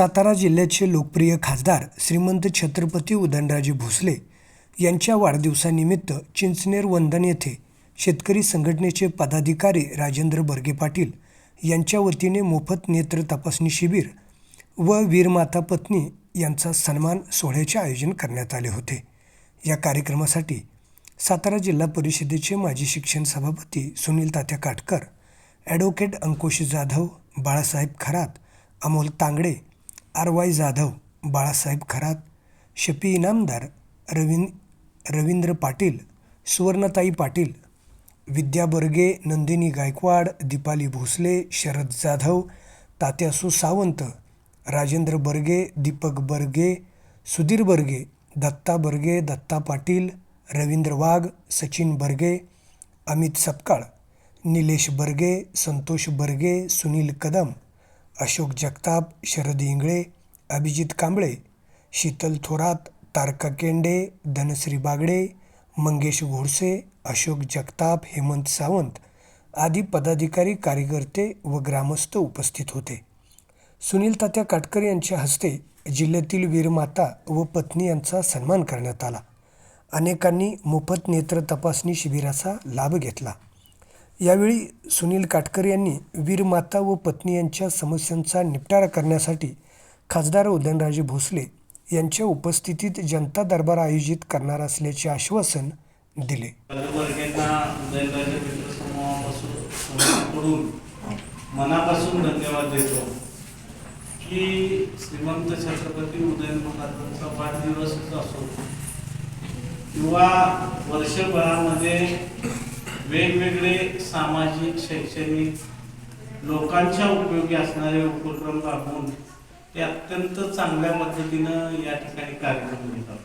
सातारा जिल्ह्याचे लोकप्रिय खासदार श्रीमंत छत्रपती उदयनराजे भोसले यांच्या वाढदिवसानिमित्त चिंचनेर वंदन येथे शेतकरी संघटनेचे पदाधिकारी राजेंद्र बर्गे पाटील यांच्या वतीने मोफत नेत्र तपासणी शिबिर व वीरमाता पत्नी यांचा सन्मान सोहळ्याचे आयोजन करण्यात आले होते. या कार्यक्रमासाठी सातारा जिल्हा परिषदेचे माजी शिक्षण सभापती Sunil Tatya Katkar advocate Ankush Jadhav Balasaheb Kharat Amol Tangade R Y Jadhav Balasaheb Kharat Shafi Inamdar Ravin Ravindra Patil Suvarnatai Patil Vidya Barge Nandini Gaikwad Deepali Bhosale Sharad Jadhav Tatyasu Sawant Rajendra Barge Deepak Barge Sudhir Barge Datta Barge Datta Patil Ravindra Wagh Sachin Barge Amit Sapkal Nilesh Barge Santosh Barge Sunil Kadam Ashok Jagtap Sharad Ingale Abhijit Kamble Sheetal Thorat Tarka Kende Dhanashree Bagade Mangesh Ghodse Ashok Jagtap Hemant Sawant आदी पदाधिकारी कार्यकर्ते व ग्रामस्थ उपस्थित होते. सुनील तात्या काटकर यांच्या हस्ते जिल्ह्यातील वीरमाता व पत्नी यांचा सन्मान करण्यात आला. अनेकांनी मोफत नेत्र तपासणी शिबिराचा लाभ घेतला. यावेळी सुनील काटकर यांनी वीरमाता व पत्नी यांच्या समस्यांचा निपटारा करण्यासाठी खासदार उदयनराजे भोसले यांच्या उपस्थितीत जनता दरबार आयोजित करणार असल्याचे आश्वासन दिले. मनापासून धन्यवाद देतो की श्रीमंत छत्रपती उदयन महाराजांचा वाढदिवसच असो किंवा वर्षभरामध्ये वेगवेगळे सामाजिक शैक्षणिक लोकांच्या उपयोगी असणारे उपक्रम राबवून ते अत्यंत चांगल्या पद्धतीनं या ठिकाणी कार्यक्रम घेतात.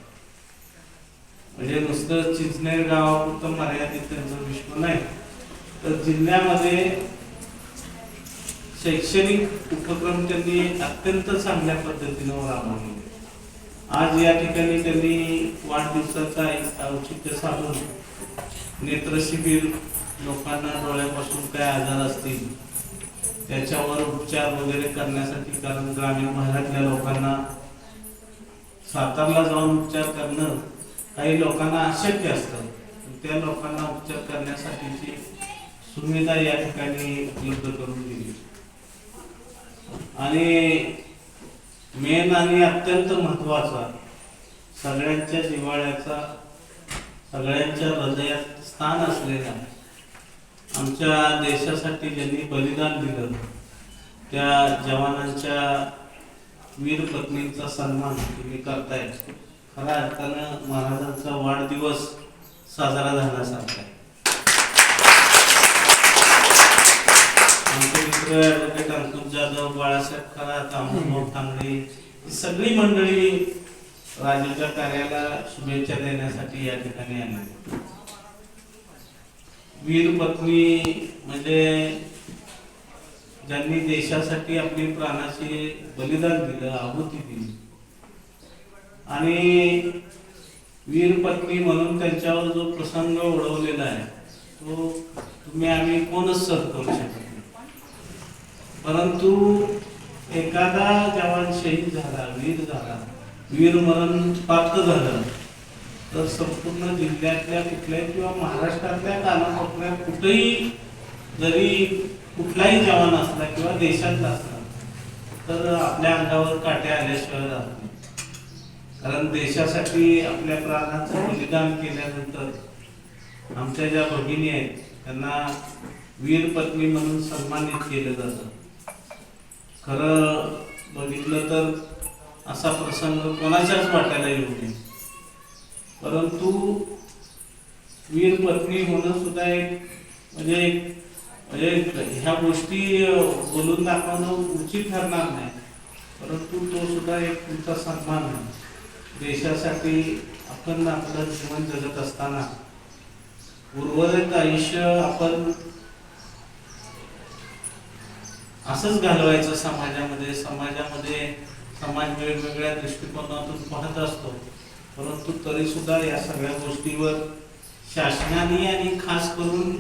म्हणजे नुसतं चिंचनेर गावापुरतं मर्यादित त्यांचं विश्व नाही तर जिल्ह्यामध्ये शैक्षणिक उपक्रम त्यांनी अत्यंत चांगल्या पद्धतीनं राबवले आज या ठिकाणी त्यांनी वाढदिवसाचा एक औचित्य साधून नेत्र शिबिर लोकांना डोळ्यापासून काय आजार असतील त्याच्यावर उपचार वगैरे करण्यासाठी कारण ग्रामीण भागातल्या लोकांना सातारला जाऊन उपचार करणं काही लोकांना अशक्य असतं. त्या लोकांना उपचार करण्यासाठीची सुविधा या ठिकाणी उपलब्ध करून दिली. आणि मेन आणि अत्यंत महत्त्वाचा सगळ्यांच्या जिव्हाळ्याचा सगळ्यांच्या हृदयात स्थान असलेला आमच्या देशासाठी ज्यांनी बलिदान दिलं त्या जवानांच्या वीर पत्नींचा सन्मान तुम्ही करताय. खऱ्या अर्थानं महाराजांचा वाढदिवस साजरा झाल्यासारखा आहे. आमचे मित्र ॲडव्होकेट अंकुश जाधव बाळासाहेब खरात अमोल तांगडे ही सगळी मंडळी राजूच्या कार्याला शुभेच्छा देण्यासाठी या ठिकाणी आले. वीर पत्नी म्हणजे ज्यांनी देशासाठी आपली प्राणाचे बलिदान दिलं आहुती दिली. आणि वीर पत्नी म्हणून त्यांच्यावर जो प्रसंग ओढवलेला आहे तो तुम्ही आम्ही कोणच सर करू शकत नाही. परंतु एखादा जवान शहीद झाला वीर झाला वीरमरण प्राप्त झालं. तर संपूर्ण जिल्ह्यातल्या कुठल्याही किंवा महाराष्ट्रातल्या कानाकोपऱ्यात कुठेही जरी कुठलाही जवान असला किंवा देशातला असला तर आपल्या अंगावर काटे आल्याशिवाय राहत नाही. कारण देशासाठी आपल्या प्राणाचं बलिदान केल्यानंतर आमच्या ज्या भगिनी आहेत त्यांना वीर पत्नी म्हणून सन्मानित केलं जातं. खरं बघितलं तर असा प्रसंग कोणाच्याच वाट्याला येऊ नये. परंतु वीर पत्नी होणं सुद्धा एक म्हणजे एक- म्हणजे ह्या गोष्टी बोलून दाखवणं उचित ठरणार नाही. परंतु तो सुद्धा एक तुमचा सन्मान आहे. देशासाठी आपण आपलं जीवन जगत असताना उर्वरित आयुष्य आपण असंच घालवायचं समाजामध्ये. समाजामध्ये समाज वेगवेगळ्या दृष्टिकोनातून पाहत असतो. परंतु तरी सुद्धा या सगळ्या गोष्टीवर शासनाने आणि खास करून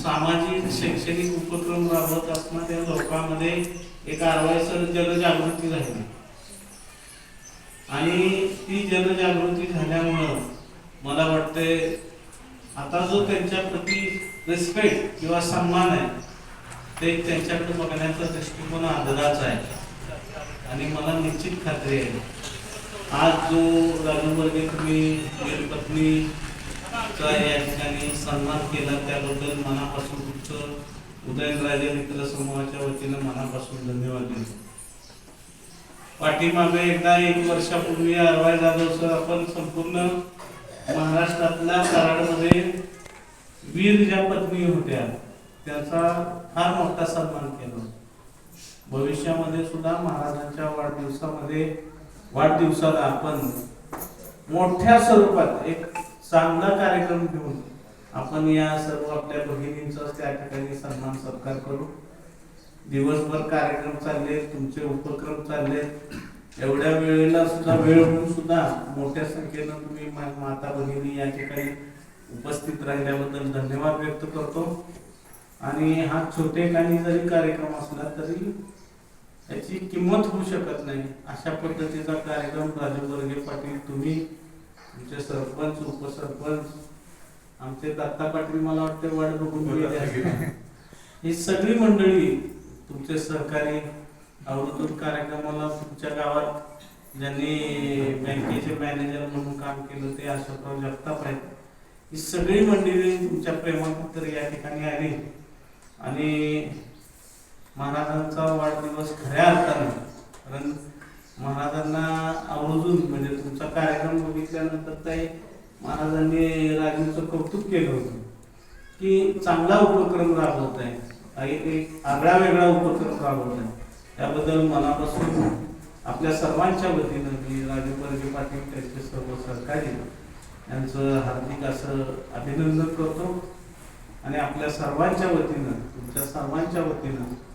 सामाजिक शैक्षणिक उपक्रम राबवत असणाऱ्या लोकांमध्ये एक आरवाईसर जनजागृती झाली. आणि ती जनजागृती झाल्यामुळं मला वाटते आता जो त्यांच्या प्रती रिस्पेक्ट किंवा सन्मान आहे ते त्यांच्याकडे बघण्याचा दृष्टिकोन आदराचा आहे. आणि मला निश्चित खात्री आहे आज जो राजूवर्गे तुम्ही वीरपत्नीचा या ठिकाणी सन्मान केला त्याबद्दल मनापासून तुमचं उदयनराजे मित्र समूहाच्या वतीनं मनापासून धन्यवाद देतो. पाठीमागे एकदा एक वर्षापूर्वी अरवाय जाधव सर आपण संपूर्ण महाराष्ट्रातल्या कराडमध्ये वीर ज्या पत्नी होत्या त्याचा फार मोठा सन्मान केला भविष्यामध्ये सुद्धा महाराजांच्या वाढदिवसामध्ये वाढदिवसाला आपण मोठ्या स्वरूपात एक चांगला कार्यक्रम घेऊन आपण या सर्व आपल्या भगिनींचा त्या ठिकाणी सन्मान सत्कार करू. दिवसभर कार्यक्रम चालले तुमचे उपक्रम चालले. एवढ्या वेळेला सुद्धा वेळ होऊन सुद्धा मोठ्या संख्येनं तुम्ही मा- माता भगिनी या ठिकाणी उपस्थित राहिल्याबद्दल धन्यवाद व्यक्त करतो. आणि हा छोटे काही जरी कार्यक्रम असला तरी याची किंमत होऊ शकत नाही. अशा पद्धतीचा कार्यक्रम राजू वर्गे पाटील तुम्ही तुमचे सरपंच उपसरपंच आमचे दत्ता पाटील मला वाटते वाट बघून असतील. ही सगळी मंडळी तुमचे सहकारी अवधूत कार्यक्रमाला तुमच्या गावात ज्यांनी बँकेचे मॅनेजर म्हणून काम केलं ते अशोकराव जगताप आहेत. ही सगळी मंडळी तुमच्या प्रेमाखातर या ठिकाणी आली. आणि महाराजांचा वाढदिवस खऱ्या अर्थानं. कारण महाराजांना आवर्जून म्हणजे तुमचा कार्यक्रम बघितल्यानंतर ते महाराजांनी राजूचं कौतुक केलं होतं. की चांगला उपक्रम राबवत आहे. काही ते आगळा वेगळा उपक्रम राबवत आहे. त्याबद्दल मनापासून आपल्या सर्वांच्या वतीनं मी राजू वर्गे पाटील त्यांचे सर्व सरकारी यांचं हार्दिक असं अभिनंदन करतो. आणि आपल्या सर्वांच्या वतीनं तुमच्या सर्वांच्या वतीनं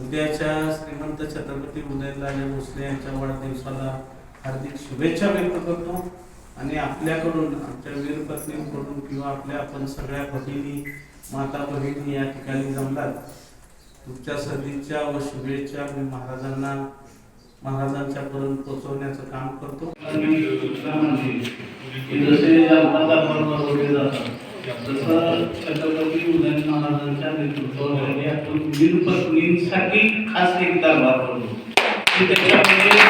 उद्याच्या श्रीमंत छत्रपती उदयनराजे भोसले यांच्या वाढदिवसाला हार्दिक शुभेच्छा व्यक्त करतो. आणि आपल्याकडून आमच्या वीर पत्नींकडून किंवा आपल्या आपण सगळ्या भगिनी माता भगिनी या ठिकाणी जमलात तुमच्या सदिच्छा व शुभेच्छा मी महाराजांना महाराजांच्या पर्यंत पोहोचवण्याचं काम करतो. जसे जातात तसं छत्रपती उदयन महाराजांच्या नेतृत्वाखाली आपण वीर पत्नींसाठी खास एक दरबार की त्याच्यामध्ये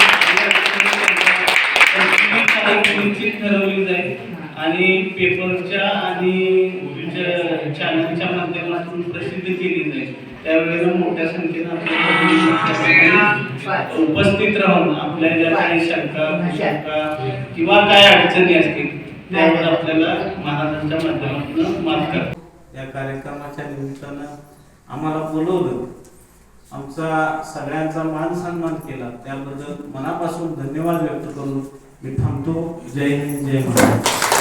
ठरवली जाईल आणि पेपरच्या आणि चॅनलच्या माध्यमातून प्रसिद्ध केली जाईल त्यावेळेला मोठ्या संख्येनं आपल्याला उपस्थित राहून आपल्या ज्या काही शंका किंवा काय अडचणी असतील त्यावर आपल्याला महाराजांच्या माध्यमातून मात करा या कार्यक्रमाच्या निमित्तानं आम्हाला बोलवलं. आमचा सगळ्यांचा मान सन्मान केला. त्याबद्दल मनापासून धन्यवाद व्यक्त करून मी थांबतो. जय हिंद जय महाराज